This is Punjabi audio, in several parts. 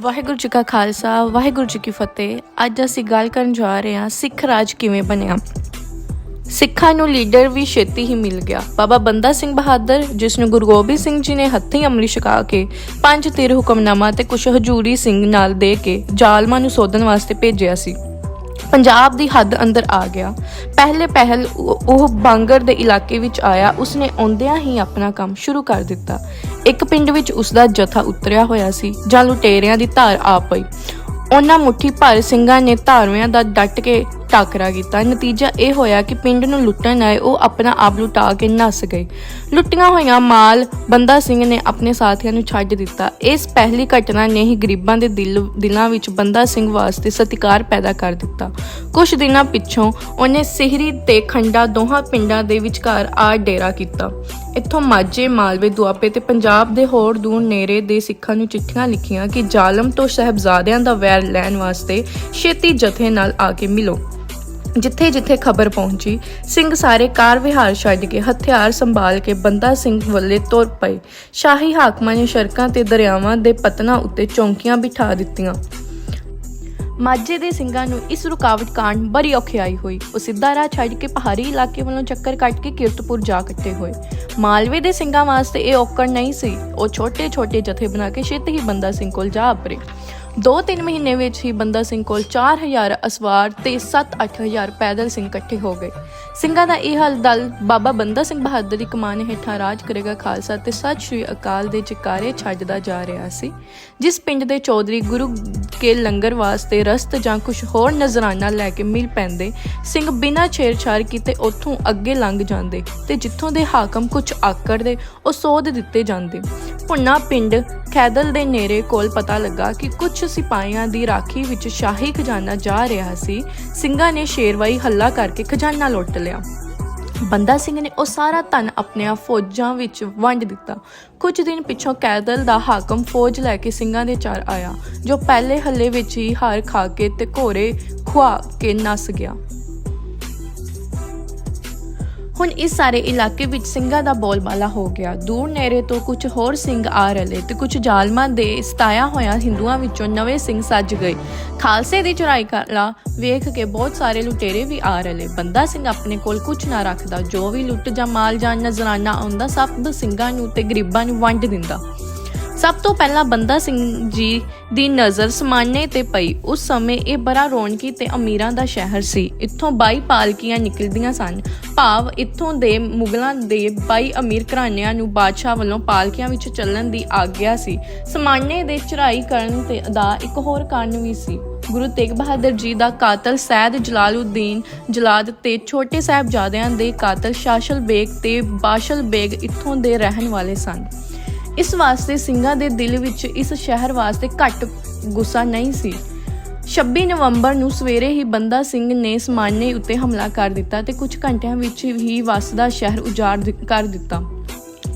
ਵਾਹਿਗੁਰੂ ਜੀ ਕਾ ਖਾਲਸਾ, ਵਾਹਿਗੁਰੂ ਜੀ ਕੀ ਫਤਿਹ। ਅੱਜ ਅਸੀਂ ਗੱਲ ਕਰਨ ਜਾ ਰਹੇ ਹਾਂ, ਸਿੱਖ ਰਾਜ ਕਿਵੇਂ ਬਣਿਆ? ਸਿੱਖਾਂ ਨੂੰ ਲੀਡਰ ਵੀ ਛੇਤੀ ਹੀ ਮਿਲ ਗਿਆ। ਬਾਬਾ ਬੰਦਾ ਸਿੰਘ ਬਹਾਦਰ, ਜਿਸ ਨੂੰ ਗੁਰੂ ਗੋਬਿੰਦ ਸਿੰਘ ਜੀ ਨੇ ਹੱਥੀਂ ਅਮਲੀ ਛਕਾ ਕੇ ਪੰਜ ਤੀਰ ਹੁਕਮਨਾਮਾ ਤੇ ਕੁਝ ਹਜੂਰੀ ਸਿੰਘ ਨਾਲ ਦੇ ਕੇ ਜ਼ਾਲਮਾਂ ਨੂੰ ਸੋਧਣ ਵਾਸਤੇ ਭੇਜਿਆ ਸੀ। ਪੰਜਾਬ ਦੀ ਹੱਦ ਅੰਦਰ ਆ ਗਿਆ। ਪਹਿਲੇ ਪਹਿਲ ਉਹ ਬਾਂਗਰ ਦੇ ਇਲਾਕੇ ਵਿੱਚ ਆਇਆ, ਉਸਨੇ ਆਉਂਦਿਆਂ ਹੀ ਆਪਣਾ ਕੰਮ ਸ਼ੁਰੂ ਕਰ ਦਿੱਤਾ। ਇੱਕ ਪਿੰਡ ਵਿੱਚ ਉਸ ਦਾ ਜਥਾ ਉਤਰਿਆ ਹੋਇਆ ਸੀ, ਜਾਂ ਲੁਟੇਰਿਆਂ ਦੀ ਧਾਰ ਆ ਪਈ। ਉਹਨਾਂ ਮੁੱਠੀ ਭਰ ਸਿੰਘਾਂ ਨੇ ਧਾਰਵਿਆਂ ਦਾ ਡੱਟ ਕੇ ਟਾਕਰਾ ਕੀਤਾ। ਨਤੀਜਾ ਇਹ ਹੋਇਆ ਕਿ ਪਿੰਡ ਨੂੰ ਲੁੱਟਣ ਆਏ ਉਹ ਆਪਣਾ ਆਪ ਲੁਟਾ ਕੇ ਨੱਸ ਗਏ। ਲੁੱਟੀਆਂ ਹੋਈਆਂ ਮਾਲ ਬੰਦਾ ਸਿੰਘ ਨੇ ਆਪਣੇ ਸਾਥੀਆਂ ਨੂੰ ਛੱਡ ਦਿੱਤਾ। ਇਸ ਪਹਿਲੀ ਘਟਨਾ ਨੇ ਹੀ ਗਰੀਬਾਂ ਦੇ ਦਿਲ, ਦਿਲਾਂ ਵਿੱਚ ਬੰਦਾ ਸਿੰਘ ਵਾਸਤੇ ਸਤਿਕਾਰ ਪੈਦਾ ਕਰ ਦਿੱਤਾ। ਕੁਝ ਦਿਨਾਂ ਪਿੱਛੋਂ ਉਹਨੇ ਸਿਹਰੀ ਤੇ ਖੰਡਾ ਦੋਹਾਂ ਪਿੰਡਾਂ ਦੇ ਵਿਚਕਾਰ ਆ ਡੇਰਾ ਕੀਤਾ। ਇੱਥੋਂ ਮਾਝੇ, ਮਾਲਵੇ, ਦੁਆਬੇ ਤੇ ਪੰਜਾਬ ਦੇ ਹੋਰ ਦੂਰ ਨੇੜੇ ਦੇ ਸਿੱਖਾਂ ਨੂੰ ਚਿੱਠੀਆਂ ਲਿਖੀਆਂ ਕਿ ਜ਼ਾਲਮ ਤੋਂ ਸਹਿਬਜ਼ਾਦਿਆਂ ਦਾ ਵੈਰ ਲੈਣ ਵਾਸਤੇ ਛੇਤੀ ਜਥੇ ਨਾਲ ਆ ਕੇ ਮਿਲੋ। ਜਿੱਥੇ ਜਿੱਥੇ ਖਬਰ ਪਹੁੰਚੀ, ਸਿੰਘ ਸਾਰੇ ਕਾਰ ਵਿਹਾਰ ਛੱਡ ਕੇ ਹਥਿਆਰ ਸੰਭਾਲ ਕੇ ਬੰਦਾ ਸਿੰਘ ਵੱਲੇ ਤੁਰ ਪਏ। ਸ਼ਾਹੀ ਹਾਕਮਾਂ ਨੇ ਸੜਕਾਂ ਤੇ ਦਰਿਆਵਾਂ ਦੇ ਪਤਨਾਂ ਉੱਤੇ ਚੌਂਕੀਆਂ ਬਿਠਾ ਦਿੱਤੀਆਂ। ਮਾਝੇ ਦੇ ਸਿੰਘਾਂ ਨੂੰ ਇਸ ਰੁਕਾਵਟ ਕਾਰਨ ਬੜੀ ਔਖਿਆਈ ਹੋਈ। ਉਹ ਸਿੱਧਾ ਰਾਹ ਛੱਡ ਕੇ ਪਹਾੜੀ ਇਲਾਕੇ ਵੱਲੋਂ ਚੱਕਰ ਕੱਟ ਕੇ ਕੀਰਤਪੁਰ ਜਾ ਇਕੱਠੇ ਹੋਏ। ਮਾਲਵੇ ਦੇ ਸਿੰਘਾਂ ਵਾਸਤੇ ਇਹ ਔਕੜ ਨਹੀਂ ਸੀ। ਉਹ ਛੋਟੇ-ਛੋਟੇ ਜਥੇ ਬਣਾ ਕੇ ਛੇਤੀ ਹੀ ਬੰਦਾ ਸਿੰਘ ਕੋਲ ਜਾ ਆਪਰੇ ਦੋ ਤਿੰਨ ਮਹੀਨੇ ਵਿੱਚ ਹੀ ਬੰਦਾ ਸਿੰਘ ਕੋਲ 4000 ਅਸਵਾਰ ਤੇ 7-8000 ਪੈਦਲ ਸਿੰਘ ਇਕੱਠੇ ਹੋ ਗਏ। ਸਿੰਘਾਂ ਦਾ ਇਹ ਹਲ ਦਲ ਬਾਬਾ ਬੰਦਾ ਸਿੰਘ ਬਹਾਦਰ ਦੀ ਕਮਾਨ ਹੇਠਾਂ ਰਾਜ ਕਰੇਗਾ ਖਾਲਸਾ ਤੇ ਸਤਿ ਸ਼੍ਰੀ ਅਕਾਲ ਦੇ ਜਕਾਰੇ ਛੱਡਦਾ ਜਾ ਰਿਹਾ ਸੀ। ਜਿਸ ਪਿੰਡ ਦੇ ਚੌਧਰੀ ਗੁਰੂ ਕੇ ਲੰਗਰ ਵਾਸਤੇ ਰਸਤ ਜਾਂ ਕੁਝ ਹੋਰ ਨਜ਼ਰਾਨਾ ਲੈ ਕੇ ਮਿਲ ਪੈਂਦੇ, ਸਿੰਘ ਬਿਨਾਂ ਛੇੜਛਾੜ ਕੀਤੇ ਉੱਥੋਂ ਅੱਗੇ ਲੰਘ ਜਾਂਦੇ ਤੇ ਜਿੱਥੋਂ ਦੇ ਹਾਕਮ ਕੁਝ ਆਕੜਦੇ, ਉਹ ਸੋਧ ਦਿੱਤੇ ਜਾਂਦੇ। ਭੁੰਨਾ ਪਿੰਡ ਖੈਦਲ ਦੇ ਨੇੜੇ ਕੋਲ ਪਤਾ ਲੱਗਾ ਕਿ ਕੁਝ ਸਿਪਾਹੀਆਂ ਦੀ ਰਾਖੀ ਵਿੱਚ ਸ਼ਾਹੀ ਖਜ਼ਾਨਾ ਜਾ ਰਿਹਾ ਸੀ, ਸਿੰਘਾਂ ਨੇ ਸ਼ੇਰਵਾਈ ਹੱਲਾ ਕਰਕੇ ਖਜ਼ਾਨਾ ਲੁੱਟ ਲਿਆ। ਬੰਦਾ ਸਿੰਘ ਨੇ ਉਹ ਸਾਰਾ ਧਨ ਆਪਣੀਆਂ ਫੌਜਾਂ ਵਿੱਚ ਵੰਡ ਦਿੱਤਾ। ਕੁਝ ਦਿਨ ਪਿੱਛੋਂ ਕੈਦਲ ਦਾ ਹਾਕਮ ਫੌਜ ਲੈ ਕੇ ਸਿੰਘਾਂ ਦੇ ਚਾਰ ਆਇਆ, ਜੋ ਪਹਿਲੇ ਹੱਲੇ ਵਿੱਚ ਹੀ ਹਾਰ ਖਾ ਕੇ ਤੇ ਘੋਰੇ ਖੁਆ ਕੇ ਨਸ ਗਿਆ। ਹੁਣ ਇਸ ਸਾਰੇ ਇਲਾਕੇ ਵਿੱਚ ਸਿੰਘਾਂ ਦਾ ਬੋਲਬਾਲਾ ਹੋ ਗਿਆ। ਦੂਰ ਨੇੜੇ ਤੋਂ ਕੁਝ ਹੋਰ ਸਿੰਘ ਆ ਰਲੇ ਤੇ ਕੁਝ ਜ਼ਾਲਮਾਂ ਦੇ ਸਤਾਇਆ ਹੋਇਆ ਹਿੰਦੂਆਂ ਵਿੱਚੋਂ ਨਵੇਂ ਸਿੰਘ ਸੱਜ ਗਏ। ਖਾਲਸੇ ਦੀ ਚੁਰਾਈ ਕਲਾ ਵੇਖ ਕੇ ਬਹੁਤ ਸਾਰੇ ਲੁਟੇਰੇ ਵੀ ਆ ਰਲੇ। ਬੰਦਾ ਸਿੰਘ ਆਪਣੇ ਕੋਲ ਕੁਝ ਨਾ ਰੱਖਦਾ, ਜੋ ਵੀ ਲੁੱਟ ਜਾਂ ਮਾਲ ਜਾਂ ਨਜ਼ਰਾਨਾ ਆਉਂਦਾ, ਸਭ ਸਿੰਘਾਂ ਨੂੰ ਤੇ ਗਰੀਬਾਂ ਨੂੰ ਵੰਡ ਦਿੰਦਾ। ਸਭ ਤੋਂ ਪਹਿਲਾਂ ਬੰਦਾ ਸਿੰਘ ਜੀ ਦੀ ਨਜ਼ਰ ਸਮਾਨੇ ਤੇ ਪਈ। ਉਸ ਸਮੇਂ ਇਹ ਬੜਾ ਰੌਣਕੀ ਤੇ ਅਮੀਰਾਂ ਦਾ ਸ਼ਹਿਰ ਸੀ। ਇੱਥੋਂ 22 ਪਾਲਕੀਆਂ ਨਿਕਲਦੀਆਂ ਸਨ। ਭਾਵ ਇੱਥੋਂ ਦੇ ਮੁਗਲਾਂ ਦੇ 22 ਅਮੀਰ ਘਰਾਣਿਆਂ ਨੂੰ ਬਾਦਸ਼ਾਹ ਵੱਲੋਂ ਪਾਲਕੀਆਂ ਵਿੱਚ ਚੱਲਣ ਦੀ ਆਗਿਆ ਸੀ। ਸਮਾਨੇ ਦੇ ਚੜ੍ਹਾਈ ਕਰਨ ਤੇ ਦਾ ਇੱਕ ਹੋਰ ਕਾਰਨ ਵੀ ਸੀ। ਗੁਰੂ ਤੇਗ ਬਹਾਦਰ ਜੀ ਦਾ ਕਾਤਲ ਸੈਦ ਜਲਾਲਉদ্ਦੀਨ ਜਲਾਦ ਤੇ ਛੋਟੇ ਸਾਹਿਬਜ਼ਾਦਿਆਂ ਦੇ ਕਾਤਲ ਸ਼ਾਸ਼ਲ ਬੇਗ ਤੇ ਬਾਸ਼ਲ ਬੇਗ ਇੱਥੋਂ ਦੇ ਰਹਿਣ ਵਾਲੇ ਸਨ। ਇਸ ਵਾਸਤੇ ਸਿੰਘਾਂ ਦੇ ਦਿਲ ਵਿੱਚ ਇਸ ਸ਼ਹਿਰ ਵਾਸਤੇ ਘੱਟ ਗੁੱਸਾ ਨਹੀਂ ਸੀ। 26 ਨਵੰਬਰ ਨੂੰ ਸਵੇਰੇ ਹੀ ਬੰਦਾ ਸਿੰਘ ਨੇ ਸਮਾਨੇ ਉੱਤੇ ਹਮਲਾ ਕਰ ਦਿੱਤਾ ਤੇ ਕੁਝ ਘੰਟਿਆਂ ਵਿੱਚ ਹੀ ਵਸਦਾ ਸ਼ਹਿਰ ਉਜਾੜ ਕਰ ਦਿੱਤਾ।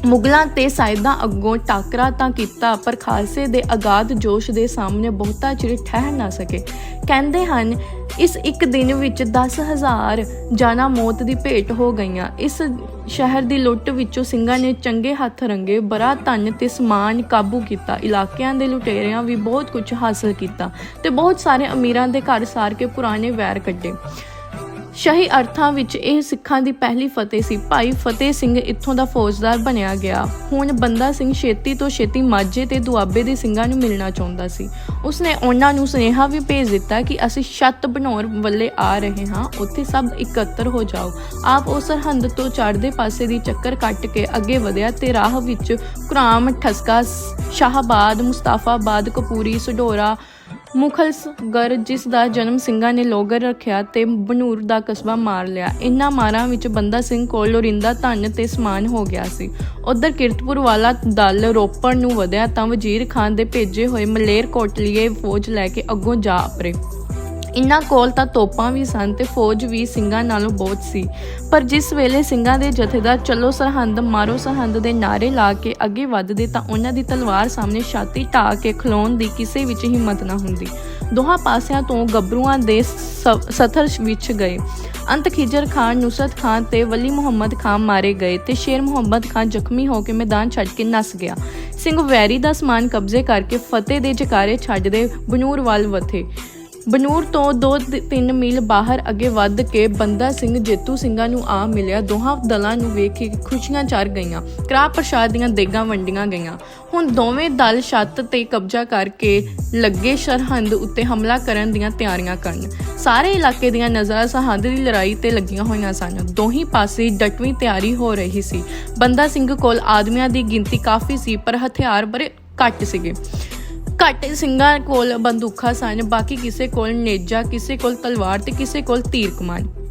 ਮੁਗਲਾਂ ਤੇ ਸਾਇਦਾਂ ਅੱਗੋਂ ਟਾਕਰਾ ਤਾਂ ਕੀਤਾ, ਪਰ ਖਾਲਸੇ ਦੇ ਅਗਾਧ ਜੋਸ਼ ਦੇ ਸਾਹਮਣੇ ਬਹੁਤਾ ਚਿਰ ਠਹਿਰ ਨਾ ਸਕੇ। ਕਹਿੰਦੇ ਹਨ, ਇਸ ਇੱਕ ਦਿਨ ਵਿੱਚ 10000 ਜਾਨਾਂ ਮੌਤ ਦੀ ਭੇਟ ਹੋ ਗਈਆਂ। ਇਸ ਸ਼ਹਿਰ ਦੀ ਲੁੱਟ ਵਿੱਚੋਂ ਸਿੰਘਾਂ ਨੇ ਚੰਗੇ ਹੱਥ ਰੰਗੇ, ਬੜਾ ਧਨ ਤੇ ਸਮਾਨ ਕਾਬੂ ਕੀਤਾ। ਇਲਾਕਿਆਂ ਦੇ ਲੁਟੇਰਿਆਂ ਵੀ ਬਹੁਤ ਕੁਝ ਹਾਸਲ ਕੀਤਾ ਤੇ ਬਹੁਤ ਸਾਰੇ ਅਮੀਰਾਂ ਦੇ ਘਰ ਸਾਰ ਕੇ ਪੁਰਾਣੇ ਵੈਰ ਕੱਢੇ। ਸ਼ਹੀ ਅਰਥਾਂ ਵਿੱਚ ਇਹ ਸਿੱਖਾਂ ਦੀ ਪਹਿਲੀ ਫਤਿਹ ਸੀ। ਭਾਈ ਫਤਿਹ ਸਿੰਘ ਇੱਥੋਂ ਦਾ ਫੌਜਦਾਰ ਬਣਿਆ ਗਿਆ। ਹੁਣ ਬੰਦਾ ਸਿੰਘ ਛੇਤੀ ਤੋਂ ਛੇਤੀ ਮਾਝੇ ਤੇ ਦੁਆਬੇ ਦੇ ਸਿੰਘਾਂ ਨੂੰ ਮਿਲਣਾ ਚਾਹੁੰਦਾ ਸੀ। ਉਸਨੇ ਉਹਨਾਂ ਨੂੰ ਸੁਨੇਹਾ ਵੀ ਭੇਜ ਦਿੱਤਾ ਕਿ ਅਸੀਂ ਛੱਤ ਬਣਾਉਣ ਵੱਲੇ ਆ ਰਹੇ ਹਾਂ। ਉੱਥੇ ਸਭ ਇਕੱਤਰ ਹੋ ਜਾਓ। ਆਪ ਉਹ ਸਰਹੰਦ ਤੋਂ ਚੜ੍ਹਦੇ ਪਾਸੇ ਦੀ ਚੱਕਰ ਕੱਟ ਕੇ ਅੱਗੇ ਵਧਿਆ ਤੇ ਰਾਹ ਵਿੱਚ ਕੁਰਾਮ, ਠਸਕਾ, ਸ਼ਾਹਬਾਦ, ਮੁਸਤਾਫਾਬਾਦ, ਕਪੂਰੀ, ਸਡੋਰਾ ਮੁਖਲਸਗਰ ਜਿਸ ਦਾ ਜਨਮ ਸਿੰਘਾਂ ਨੇ ਲੋਗਰ ਰੱਖਿਆ ਤੇ ਬਨੂਰ ਦਾ ਕਸਬਾ ਮਾਰ ਲਿਆ। ਇਹਨਾਂ ਮਾਰਾਂ ਵਿੱਚ ਬੰਦਾ ਸਿੰਘ ਕੋਲ ਲੋਰਿੰਦਾ ਧਨ ਤੇ ਸਮਾਨ ਹੋ ਗਿਆ ਸੀ। ਉਧਰ ਕਿਰਤਪੁਰ ਵਾਲਾ ਦਲ ਰੋਪੜ ਨੂੰ ਵਧਿਆ ਤਾਂ ਵਜ਼ੀਰ ਖਾਨ ਦੇ ਭੇਜੇ ਹੋਏ ਮਲੇਰ ਕੋਟਲੀਏ ਫੌਜ ਲੈ ਕੇ ਅੱਗੋਂ ਜਾ ਆਪਰੇ ਇਨ੍ਹਾਂ ਕੋਲ ਤਾਂ ਤੋਪਾਂ ਵੀ ਸਨ ਤੇ ਫੌਜ ਵੀ ਸਿੰਘਾਂ ਨਾਲੋਂ ਬਹੁਤ ਸੀ। ਪਰ ਜਿਸ ਵੇਲੇ ਸਿੰਘਾਂ ਦੇ ਜਥੇਦਾਰ ਚੱਲੋ ਸਰਹੰਦ, ਮਾਰੋ ਸਰਹੰਦ ਦੇ ਨਾਰੇ ਲਾ ਕੇ ਅੱਗੇ ਵੱਧਦੇ ਤਾਂ ਉਹਨਾਂ ਦੀ ਤਲਵਾਰ ਸਾਹਮਣੇ ਛਾਤੀ ਢਾ ਕੇ ਖਲੋਣ ਦੀ ਕਿਸੇ ਵਿੱਚ ਹਿੰਮਤ ਨਾ ਹੁੰਦੀ। ਦੋਹਾਂ ਪਾਸਿਆਂ ਤੋਂ ਗੱਭਰੂਆਂ ਦੇ ਸਥਰ ਵਿੱਚ ਗਏ। ਅੰਤ ਖਿਜਰ ਖਾਨ, ਨੁਸਰਤ ਖਾਨ ਤੇ ਵਲੀ ਮੁਹੰਮਦ ਖਾਨ ਮਾਰੇ ਗਏ ਤੇ ਸ਼ੇਰ ਮੁਹੰਮਦ ਖਾਨ ਜ਼ਖਮੀ ਹੋ ਕੇ ਮੈਦਾਨ ਛੱਡ ਕੇ ਨਸ ਗਿਆ। ਸਿੰਘ ਵੈਰੀ ਦਾ ਸਮਾਨ ਕਬਜ਼ੇ ਕਰਕੇ ਫਤਿਹ ਦੇ ਜਕਾਰੇ ਛੱਡਦੇ ਬਨੂਰ ਵੱਲ ਵਥੇ ਬਨੂਰ ਤੋਂ 2-3 ਮੀਲ ਬਾਹਰ ਅੱਗੇ ਵੱਧ ਕੇ ਬੰਦਾ ਸਿੰਘ ਜੇਤੂ ਸਿੰਘਾਂ ਨੂੰ ਆ ਮਿਲਿਆ। ਦੋਹਾਂ ਦਲਾਂ ਨੂੰ ਵੇਖ ਕੇ ਖੁਸ਼ੀਆਂ ਚੜ ਗਈਆਂ। ਕਰਾ ਪ੍ਰਸ਼ਾਦ ਦੀਆਂ ਦੇਗਾਂ ਵੰਡੀਆਂ ਗਈਆਂ। ਹੁਣ ਦੋਵੇਂ ਦਲ ਛੱਤ ਤੇ ਕਬਜ਼ਾ ਕਰਕੇ ਲੱਗੇ ਸਰਹੰਦ ਉੱਤੇ ਹਮਲਾ ਕਰਨ ਦੀਆਂ ਤਿਆਰੀਆਂ ਕਰਨ। ਸਾਰੇ ਇਲਾਕੇ ਦੀਆਂ ਨਜ਼ਰਾਂ ਸਰਹੰਦ ਦੀ ਲੜਾਈ ਤੇ ਲੱਗੀਆਂ ਹੋਈਆਂ ਸਨ। ਦੋਹੀਂ ਪਾਸੇ ਡਟਵੀਂ ਤਿਆਰੀ ਹੋ ਰਹੀ ਸੀ। ਬੰਦਾ ਸਿੰਘ ਕੋਲ ਆਦਮੀਆਂ ਦੀ ਗਿਣਤੀ ਕਾਫੀ ਸੀ, ਪਰ ਹਥਿਆਰ ਬੜੇ ਘੱਟ ਸੀਗੇ। ਘੱਟ ਸਿੰਘਾਂ ਕੋਲ ਬੰਦੂਕਾਂ ਸਨ, ਬਾਕੀ ਕਿਸੇ ਕੋਲ ਨੇਜਾ, ਕਿਸੇ ਕੋਲ ਤਲਵਾਰ ਤੇ ਕਿਸੇ ਕੋਲ ਤੀਰ ਕਮਾਨ।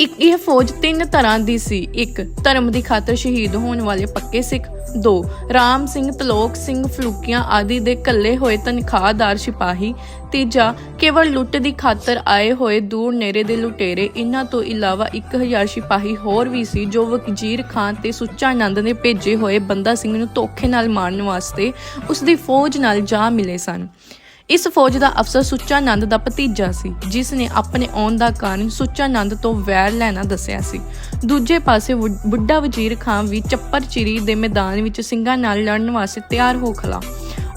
ਇੱਕ ਇਹ ਫੌਜ ਤਿੰਨ ਤਰ੍ਹਾਂ ਦੀ ਸੀ। ਇੱਕ, ਧਰਮ ਦੀ ਖਾਤਰ ਸ਼ਹੀਦ ਹੋਣ ਵਾਲੇ ਪੱਕੇ ਸਿੱਖ। ਦੋ, ਰਾਮ ਸਿੰਘ, ਤਲੋਕ ਸਿੰਘ, ਫਲੂਕੀਆਂ ਆਦਿ ਦੇ ਕੱਲੇ ਹੋਏ ਤਨਖਾਹਦਾਰ ਸਿਪਾਹੀ। ਤੀਜਾ, ਕੇਵਲ ਲੁੱਟ ਦੀ ਖਾਤਰ ਆਏ ਹੋਏ ਦੂਰ ਨੇੜੇ ਦੇ ਲੁਟੇਰੇ। ਇਹਨਾਂ ਤੋਂ ਇਲਾਵਾ 1000 ਸਿਪਾਹੀ ਹੋਰ ਵੀ ਸੀ ਜੋ ਵਜ਼ੀਰ ਖਾਨ ਤੇ ਸੁੱਚਾ ਆਨੰਦ ਨੇ ਭੇਜੇ ਹੋਏ ਬੰਦਾ ਸਿੰਘ ਨੂੰ ਧੋਖੇ ਨਾਲ ਮਾਰਨ ਵਾਸਤੇ ਉਸ ਦੀ ਫੌਜ ਨਾਲ ਜਾ ਮਿਲੇ ਸਨ। ਇਸ ਫੌਜ ਦਾ ਅਫਸਰ ਸੁੱਚਾ ਨੰਦ ਦਾ ਭਤੀਜਾ ਸੀ, ਜਿਸ ਨੇ ਆਪਣੇ ਆਉਣ ਦਾ ਕਾਰਨ ਸੁੱਚਾ ਨੰਦ ਤੋਂ ਵੈਰ ਲੈਣਾ ਦੱਸਿਆ ਸੀ। ਦੂਜੇ ਪਾਸੇ ਵੁ- ਬੁੱਢਾ ਵਜ਼ੀਰ ਖਾਨ ਵੀ ਚੱਪਰ ਚਿਰੀ ਦੇ ਮੈਦਾਨ ਵਿੱਚ ਸਿੰਘਾਂ ਨਾਲ ਲੜਨ ਵਾਸਤੇ ਤਿਆਰ ਹੋ ਖਲਾ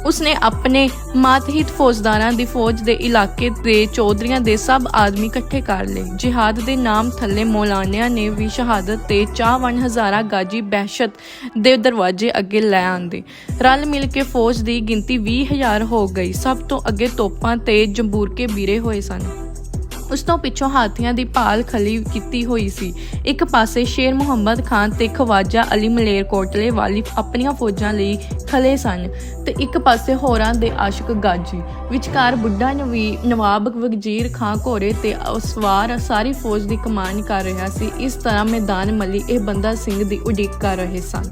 ਉਸਨੇ ਆਪਣੇ ਮਾਤਹਿਤ ਫੌਜਦਾਰਾਂ ਦੀ ਫੌਜ ਦੇ ਇਲਾਕੇ ਦੇ ਚੌਧਰੀਆਂ ਦੇ ਸਭ ਆਦਮੀ ਇਕੱਠੇ ਕਰ ਲਏ। ਜਿਹਾਦ ਦੇ ਨਾਮ ਥੱਲੇ ਮੌਲਾਨਿਆਂ ਨੇ ਵੀ ਸ਼ਹਾਦਤ ਤੇ ਚਾਹਵਨ ਹਜ਼ਾਰਾਂ ਗਾਜੀ ਬਹਿਸ਼ਤ ਦੇ ਦਰਵਾਜ਼ੇ ਅੱਗੇ ਲੈ ਆਂਦੇ। ਰਲ ਮਿਲ ਕੇ ਫੌਜ ਦੀ ਗਿਣਤੀ 20000 ਹੋ ਗਈ। ਸਭ ਤੋਂ ਅੱਗੇ ਤੋਪਾਂ ਤੇ ਜੰਬੂਰਕੇ ਵੀਰੇ ਹੋਏ ਸਨ। ਉਸ ਤੋਂ ਪਿੱਛੋਂ ਹਾਥੀਆਂ ਦੀ ਭਾਲ ਖਲੀ ਕੀਤੀ ਹੋਈ ਸੀ। ਇੱਕ ਪਾਸੇ ਸ਼ੇਰ ਮੁਹੰਮਦ ਖਾਨ ਤੇ ਖਵਾਜਾ ਅਲੀ ਮਲੇਰ ਕੋਟਲੇ ਵਾਲੀ ਆਪਣੀਆਂ ਫੌਜਾਂ ਲਈ ਖਲੇ ਸਨ ਤੇ ਇੱਕ ਪਾਸੇ ਹੋਰਾਂ ਦੇ ਆਸ਼ਿਕ ਗਾਜੀ। ਵਿਚਕਾਰ ਬੁੱਢਾ ਨਵੀ, ਨਵਾਬ ਵਜ਼ੀਰ ਖਾਨ ਘੋੜੇ ਤੇ ਸਵਾਰ ਸਾਰੀ ਫੌਜ ਦੀ ਕਮਾਨ ਕਰ ਰਿਹਾ ਸੀ। ਇਸ ਤਰ੍ਹਾਂ ਮੈਦਾਨ ਮਲੀ ਇਹ ਬੰਦਾ ਸਿੰਘ ਦੀ ਉਡੀਕ ਕਰ ਰਹੇ ਸਨ।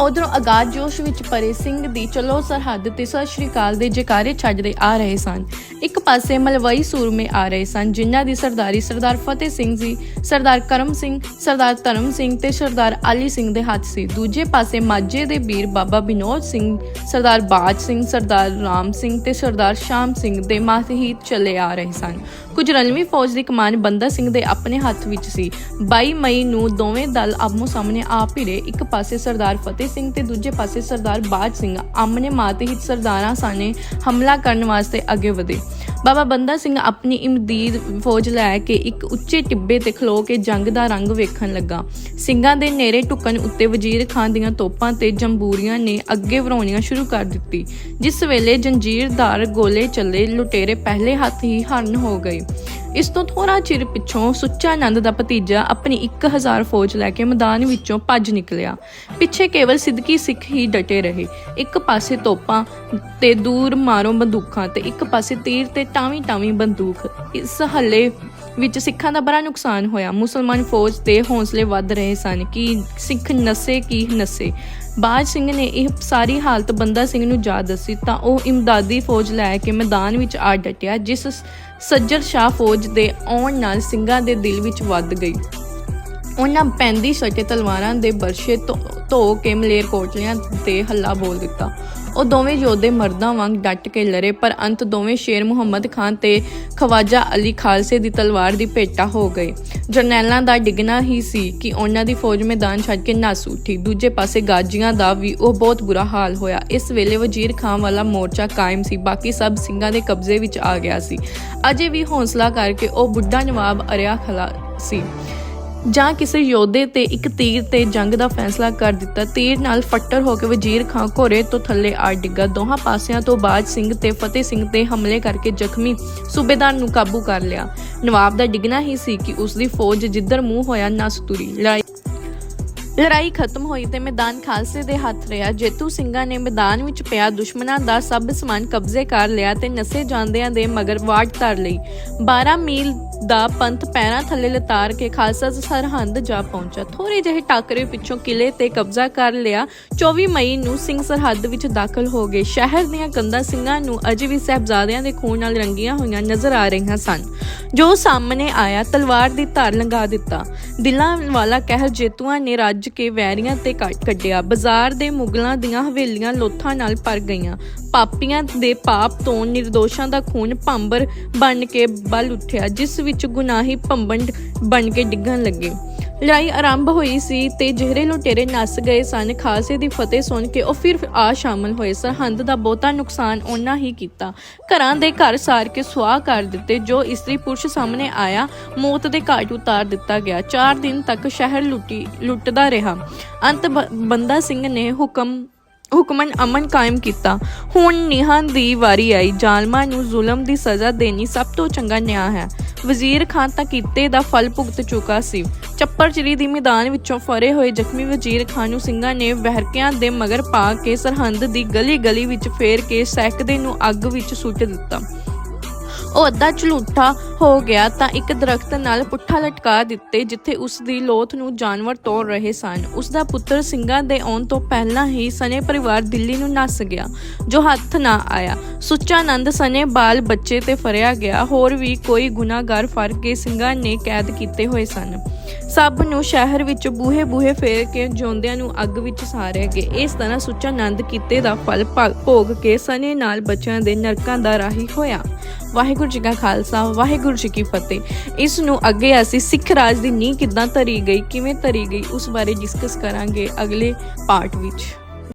ਉਧਰੋਂ ਆਗਾਜ਼ ਜੋਸ਼ ਵਿੱਚ ਪਰੇ ਸਿੰਘ ਦੀ ਚਲੋ ਸਰਹੱਦ ਤੇ ਸਤਿ ਸ਼੍ਰੀ ਅਕਾਲ ਦੇ ਜਕਾਰੇ ਛੱਡਦੇ ਆ ਰਹੇ ਸਨ। ਇੱਕ ਪਾਸੇ ਮਲਵਈ ਸੂਰਮੇ ਆ ਰਹੇ ਸਨ, ਜਿਨ੍ਹਾਂ ਦੀ ਸਰਦਾਰੀ ਸਰਦਾਰ ਫਤਿਹ ਸਿੰਘ ਜੀ, ਸਰਦਾਰ ਕਰਮ ਸਿੰਘ, ਸਰਦਾਰ ਧਰਮ ਸਿੰਘ ਤੇ ਸਰਦਾਰ ਅਲੀ ਸਿੰਘ ਦੇ ਹੱਥ ਸੀ। ਦੂਜੇ ਪਾਸੇ ਮਾਝੇ ਦੇ ਵੀਰ ਬਾਬਾ ਵਿਨੋਦ ਸਿੰਘ, ਸਰਦਾਰ ਬਾਜ ਸਿੰਘ, ਸਰਦਾਰ ਰਾਮ ਸਿੰਘ ਤੇ ਸਰਦਾਰ ਸ਼ਾਮ ਸਿੰਘ ਦੇ ਮਾਤਹੀਤ ਚੱਲੇ ਆ ਰਹੇ ਸਨ। ਕੁਝ ਰਲਵੀਂ ਫੌਜ ਦੀ ਕਮਾਨ ਬੰਦਾ ਸਿੰਘ ਦੇ ਆਪਣੇ ਹੱਥ ਵਿੱਚ ਸੀ। 22 ਮਈ ਨੂੰ ਦੋਵੇਂ ਦਲ ਆਮੋ ਸਾਹਮਣੇ ਆ ਭਿੜੇ। ਇੱਕ ਪਾਸੇ ਸਰਦਾਰ ਫਤਿਹ ਸਿੰਘ ਤੇ ਦੂਜੇ ਪਾਸੇ ਸਰਦਾਰ ਬਾਜ ਸਿੰਘ। ਆਮਨੇ ਮਾਤਹਿਤ ਸਰਦਾਰਾਂ ਸਾਨੇ ਹਮਲਾ ਕਰਨ ਵਾਸਤੇ ਅੱਗੇ ਵਧੇ। ਬਾਬਾ ਬੰਦਾ ਸਿੰਘ ਆਪਣੀ ਇਮਦੀਦ ਫੌਜ ਲੈ ਕੇ ਇੱਕ ਉੱਚੇ ਟਿੱਬੇ ਤੇ ਖਲੋ ਕੇ ਜੰਗ ਦਾ ਰੰਗ ਵੇਖਣ ਲੱਗਾ। ਸਿੰਘਾਂ ਦੇ ਨੇਰੇ ਟੁਕਣ ਉੱਤੇ ਵਜ਼ੀਰ ਖਾਨ ਦੀਆਂ ਤੋਪਾਂ ਤੇ ਜੰਬੂਰੀਆਂ ਨੇ ਅੱਗੇ ਵਰਾਉਣੀਆਂ ਸ਼ੁਰੂ ਕਰ ਦਿੱਤੀ, ਜਿਸ ਵੇਲੇ ਜੰਜੀਰਦਾਰ ਗੋਲੇ ਚੱਲੇ, ਲੁਟੇਰੇ ਪਹਿਲੇ ਹੱਥ ਹੀ ਹਰਨ ਹੋ ਗਏ। ਇਸ ਤੋਂ ਥੋੜਾ ਚਿਰ ਪਿੱਛੋਂ ਸੁੱਚਾ ਆਨੰਦ ਦਾ ਭਤੀਜਾ ਆਪਣੀ 1000 ਫੌਜ ਲੈ ਕੇ ਮੈਦਾਨ ਵਿੱਚੋਂ ਭੱਜ ਨਿਕਲਿਆ। ਪਿੱਛੇ ਕੇਵਲ ਸਿੱਧਕੀ ਸਿੱਖ ਹੀ ਡਟੇ ਰਹੇ। ਇੱਕ ਪਾਸੇ ਤੋਪਾਂ ਤੇ ਦੂਰ ਮਾਰੋ ਬੰਦੂਕਾਂ ਤੇ ਇੱਕ ਪਾਸੇ ਤੀਰ ਤੇ ਟਾਵੀਂ ਟਾਵੀਂ ਬੰਦੂਕ। ਇਸ ਹੱਲੇ ਵਿੱਚ ਸਿੱਖਾਂ ਦਾ ਬੜਾ ਨੁਕਸਾਨ ਹੋਇਆ। ਮੁਸਲਮਾਨ ਫੌਜ ਦੇ ਹੌਸਲੇ ਵੱਧ ਰਹੇ ਸਨ ਕਿ ਸਿੱਖ ਨਸੇ ਕੀ ਨਸੇ। ਬਾਜ ਸਿੰਘ ਨੇ ਇਹ ਸਾਰੀ ਹਾਲਤ ਬੰਦਾ ਸਿੰਘ ਨੂੰ ਜਾ ਦੱਸੀ ਤਾਂ ਉਹ ਇਮਦਾਦੀ ਫੌਜ ਲੈ ਕੇ ਮੈਦਾਨ ਵਿੱਚ ਆ ਡਟਿਆ, ਜਿਸ ਸੱਜਰ ਸ਼ਾਹ ਫੌਜ ਦੇ ਆਉਣ ਨਾਲ ਸਿੰਘਾਂ ਦੇ ਦਿਲ ਵਿੱਚ ਵੱਧ ਗਈ। ਉਹਨਾਂ ਪੈਂਦੀ ਸੱਟੇ ਤਲਵਾਰਾਂ ਦੇ ਬਰਸ਼ੇ ਧੋ- ਧੋ ਕੇ ਮਲੇਰ ਕੋਟਲਿਆਂ ਤੇ ਹੱਲਾ ਬੋਲ ਦਿੱਤਾ। ਉਹ ਦੋਵੇਂ ਯੋਧੇ ਮਰਦਾਂ ਵਾਂਗ ਡਟ ਕੇ ਲੜੇ, ਪਰ ਅੰਤ ਦੋਵੇਂ ਸ਼ੇਰ ਮੁਹੰਮਦ ਖਾਨ ਤੇ ਖਵਾਜਾ ਅਲੀ ਖਾਲਸੇ ਦੀ ਤਲਵਾਰ ਦੀ ਭੇਟਾ ਹੋ ਗਏ। ਜਰਨੈਲਾਂ ਦਾ ਡਿੱਗਣਾ ਹੀ ਸੀ ਕਿ ਉਹਨਾਂ ਦੀ ਫੌਜ ਮੈਦਾਨ ਛੱਡ ਕੇ ਨਸ ਉੱਠੀ। ਦੂਜੇ ਪਾਸੇ ਗਾਜੀਆਂ ਦਾ ਵੀ ਉਹ ਬਹੁਤ ਬੁਰਾ ਹਾਲ ਹੋਇਆ। ਇਸ ਵੇਲੇ ਵਜ਼ੀਰ ਖਾਨ ਵਾਲਾ ਮੋਰਚਾ ਕਾਇਮ ਸੀ, ਬਾਕੀ ਸਭ ਸਿੰਘਾਂ ਦੇ ਕਬਜ਼ੇ ਵਿੱਚ ਆ ਗਿਆ ਸੀ। ਅਜੇ ਵੀ ਹੌਸਲਾ ਕਰਕੇ ਉਹ ਬੁੱਢਾ ਨਵਾਬ ਅਰਿਆ ਖਲਾ ਸੀ। ਜਾਂ ਕਿਸੇ ਯੋਧੇ ਤੇ ਇੱਕ ਤੀਰ ਤੇ ਜੰਗ ਦਾ ਫੈਸਲਾ ਕਰ ਦਿੱਤਾ, ਤੀਰ ਨਾਲ ਫੱਟਰ ਹੋ ਕੇ ਵਜ਼ੀਰ ਖਾਂ ਘੋੜੇ ਤੋਂ ਥੱਲੇ ਆ ਡਿੱਗਾ। ਦੋਹਾਂ ਪਾਸਿਆਂ ਤੋਂ ਬਾਜ ਸਿੰਘ ਤੇ ਫਤਿਹ ਸਿੰਘ ਤੇ ਹਮਲੇ ਕਰਕੇ ਜ਼ਖਮੀ ਸੂਬੇਦਾਰ ਨੂੰ ਕਾਬੂ ਕਰ ਲਿਆ। ਨਵਾਬ ਦਾ ਡਿੱਗਣਾ ਹੀ ਸੀ ਕਿ ਉਸ ਦੀ ਫੌਜ ਜਿੱਧਰ ਮੂੰਹ ਹੋਇਆ ਨਸ ਤੁਰੀ ਲੜਾਈ ਲੜਾਈ ਖਤਮ ਹੋਈ ਤੇ ਮੈਦਾਨ ਖਾਲਸੇ ਦੇ ਹੱਥ ਰਿਹਾ। ਜੇਤੂ ਸਿੰਘਾਂ ਨੇ ਮੈਦਾਨ ਵਿੱਚ ਪਿਆ, ਦੁਸ਼ਮਣਾਂ ਦਾ ਸਭ ਸਮਾਨ ਕਬਜ਼ੇ ਕਰ ਲਿਆ ਤੇ ਨਸੇ ਜਾਂਦਿਆਂ ਦੇ ਮਗਰ ਵਾਟ ਧਰ ਲਈ। 12 ਮੀਲ ਦਾ ਪੰਥ ਪੈਰਾਂ ਥੱਲੇ ਲਤਾਰ ਕੇ ਖਾਲਸਾ ਸਰਹੰਦ ਜਾ ਪਹੁੰਚਾ ਥੋੜੇ ਜਿਹੇ ਟਾਕਰੇ ਪਿੱਛੋਂ ਕਿਲੇ ਤੇ ਕਬਜ਼ਾ ਕਰ ਲਿਆ। 24 ਮਈ ਨੂੰ ਸਿੰਘ ਸਰਹੱਦ ਵਿੱਚ ਦਾਖਲ ਹੋ ਗਏ। ਸ਼ਹਿਰ ਦੀਆਂ ਕੰਧਾਂ ਸਿੰਘਾਂ ਨੂੰ ਅਜੇ ਵੀ ਸਹਿਬਜ਼ਾਦਿਆਂ ਦੇ ਖੂਨ ਨਾਲ ਰੰਗੀਆਂ ਹੋਈਆਂ ਨਜ਼ਰ ਆ ਰਹੀਆਂ ਸਨ। ਜੋ ਸਾਹਮਣੇ ਆਇਆ, ਤਲਵਾਰ ਦੀ ਧਾਰ ਲੰਗਾ ਦਿੱਤਾ। ਦਿਲਾਂ ਵਾਲਾ ਕਹਿਰ ਜੇਤੂਆਂ ਨੇ ਰੱਜ ਕੇ ਵੈਰੀਆਂ ਤੇ ਕੱਢ- ਕੱਢਿਆ। ਬਾਜ਼ਾਰ ਦੇ ਮੁਗਲਾਂ ਦੀਆਂ ਹਵੇਲੀਆਂ ਲੋਥਾਂ ਨਾਲ ਭਰ ਗਈਆਂ। ਪਾਪੀਆਂ ਦੇ ਪਾਪ ਤੋਂ ਨਿਰਦੋਸ਼ਾਂ ਦਾ ਖੂਨ ਭੰਬਰ ਬਣ ਕੇ ਬਲ ਉੱਠਿਆ, ਜਿਸ ਵਿੱਚ ਗੁਨਾਹੀ ਭੰਬੰਡ ਬਣ ਕੇ ਡਿੱਗਣ ਲੱਗੇ। ਲੜਾਈ ਆਰੰਭ ਹੋਈ ਸੀ ਤੇ ਜਿਹੜੇ ਲੁਟੇਰੇ ਨੱਸ ਗਏ ਸਨ, ਖਾਲਸੇ ਦੀ ਫਤਿਹ ਸੁਣ ਕੇ ਉਹ ਫਿਰ ਆ ਸ਼ਾਮਲ ਹੋਏ ਸਰਹੰਦ ਦਾ ਬਹੁਤਾ ਨੁਕਸਾਨ ਉਹਨਾਂ ਹੀ ਕੀਤਾ। ਘਰਾਂ ਦੇ ਘਰ ਸਾਰ ਕੇ ਸੁਆਹ ਕਰ ਦਿੱਤੇ, ਜੋ ਇਸਤਰੀ ਪੁਰਸ਼ ਸਾਹਮਣੇ ਆਇਆ, ਮੌਤ ਦੇ ਘਾਟ ਉਤਾਰ ਦਿੱਤਾ ਗਿਆ। 4 ਦਿਨ ਤੱਕ ਸ਼ਹਿਰ ਲੁੱਟੀ, ਲੁੱਟਦਾ ਰਿਹਾ। ਅੰਤ ਬ- ਬੰਦਾ ਸਿੰਘ ਨੇ ਹੁਕਮ ਹੁਕਮਨ ਅਮਨ ਕਾਇਮ ਕੀਤਾ। ਹੁਣ ਨਿਹਾਂ ਦੀ ਵਾਰੀ ਆਈ। ਜ਼ਾਲਮਾਂ ਨੂੰ ਜ਼ੁਲਮ ਦੀ ਸਜ਼ਾ ਦੇਣੀ ਸਭ ਤੋਂ ਚੰਗਾ ਨਿਆਂ ਹੈ। ਵਜ਼ੀਰ ਖਾਨ ਤਾਂ ਕੀਤੇ ਦਾ ਫਲ ਭੁਗਤ ਚੁੱਕਾ ਸੀ। ਚੱਪਰਚਿੜੀ ਦੀ ਮੈਦਾਨ ਵਿੱਚੋਂ ਫਰੇ ਹੋਏ ਜ਼ਖਮੀ ਵਜ਼ੀਰ ਖਾਨ ਨੂੰ ਸਿੰਘਾਂ ਨੇ ਵਹਿਰਕਿਆਂ ਦੇ ਮਗਰ ਪਾ ਕੇ ਸਰਹੰਦ ਦੀ ਗਲੀ ਗਲੀ ਵਿੱਚ ਫੇਰ ਕੇ ਸਹਿਕਦੇ ਨੂੰ ਅੱਗ ਵਿੱਚ ਸੁੱਟ ਦਿੱਤਾ। ਉਹ ਅੱਧਾ ਝਲੂਠਾ ਹੋ ਗਿਆ ਤਾਂ ਇੱਕ ਦਰਖਤ ਨਾਲ ਪੁੱਠਾ ਲਟਕਾ ਦਿੱਤੇ ਜਿੱਥੇ ਉਸ ਦੀ ਲੋਥ ਨੂੰ ਜਾਨਵਰ ਤੋੜ ਰਹੇ ਸਨ। ਉਸ ਦਾ ਪੁੱਤਰ ਸਿੰਘਾਂ ਦੇ ਆਉਣ ਤੋਂ ਪਹਿਲਾਂ ਹੀ ਸਨੇ ਪਰਿਵਾਰ ਦਿੱਲੀ ਨੂੰ ਨੱਸ ਗਿਆ, ਜੋ ਹੱਥ ਨਾ ਆਇਆ। ਸੁੱਚਾ ਸਨੇ ਬਾਲ ਬੱਚੇ ਤੇ ਫਰਿਆ ਗਿਆ, ਹੋਰ ਵੀ ਕੋਈ ਗੁਨਾਹਗਾਰ ਫੜ ਕੇ ਸਿੰਘਾਂ ਨੇ ਕੈਦ ਕੀਤੇ ਹੋਏ ਸਨ। ਸਭ ਨੂੰ ਸ਼ਹਿਰ ਵਿੱਚ ਬੂਹੇ ਬੂਹੇ ਫੇਰ ਕੇ ਜਿਉਂਦਿਆਂ ਨੂੰ ਅੱਗ ਵਿੱਚ ਸਾਰਿਆ ਗਏ ਇਸ ਤਰ੍ਹਾਂ ਸੁੱਚਾ ਆਨੰਦ ਕੀਤੇ ਦਾ ਫਲ ਭਾ- ਭੋਗ ਕੇ ਸਨੇ ਨਾਲ ਬੱਚਿਆਂ ਦੇ ਨਰਕਾਂ ਦਾ ਰਾਹੀ ਹੋਇਆ। ਵਾਹਿਗੁਰੂ ਜੀ ਕਾ ਖਾਲਸਾ, ਵਾਹਿਗੁਰੂ ਜੀ ਕੀ ਫਤਿਹ। ਇਸ ਨੂੰ ਅੱਗੇ ਅਸੀਂ ਸਿੱਖ ਰਾਜ ਦੀ ਨੀਂਹ ਕਿੱਦਾਂ ਧਰੀ ਗਈ, ਕਿਵੇਂ ਧਰੀ ਗਈ, ਉਸ ਬਾਰੇ ਡਿਸਕਸ ਕਰਾਂਗੇ ਅਗਲੇ ਪਾਰਟ ਵਿੱਚ।